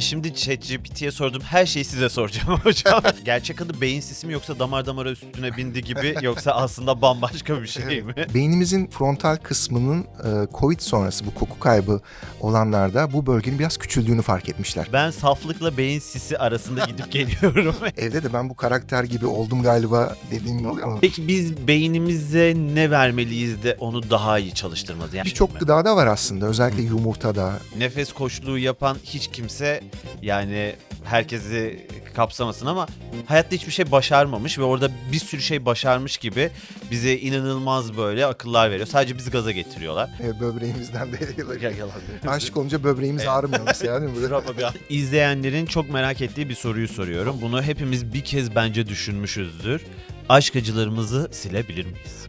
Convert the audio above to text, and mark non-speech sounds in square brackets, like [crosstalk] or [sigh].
Şimdi ChatGPT'ye sordum her şeyi size soracağım [laughs] hocam. Gerçek adı beyin sisi mi yoksa damar damara üstüne bindi gibi yoksa aslında bambaşka bir şey mi? [laughs] Beynimizin frontal kısmının e, Covid sonrası bu koku kaybı olanlarda bu bölgenin biraz küçüldüğünü fark etmişler. Ben saflıkla beyin sisi arasında gidip [laughs] geliyorum. Evde de ben bu karakter gibi oldum galiba dediğim oluyor ama Peki biz beynimize ne vermeliyiz de onu daha iyi çalıştırmalıyız? Yani birçok gıdada var aslında özellikle yumurtada. nefes koçluğu yapan hiç kimse yani herkesi kapsamasın ama hayatta hiçbir şey başarmamış ve orada bir sürü şey başarmış gibi bize inanılmaz böyle akıllar veriyor. Sadece bizi gaza getiriyorlar. E, böbreğimizden de Ya [laughs] yalan aşık olunca böbreğimiz ağrımıyor mesela [laughs] değil mi? İzleyenlerin çok merak ettiği bir soruyu soruyorum. Bunu hepimiz bir kez bence düşünmüşüzdür. Aşk acılarımızı silebilir miyiz?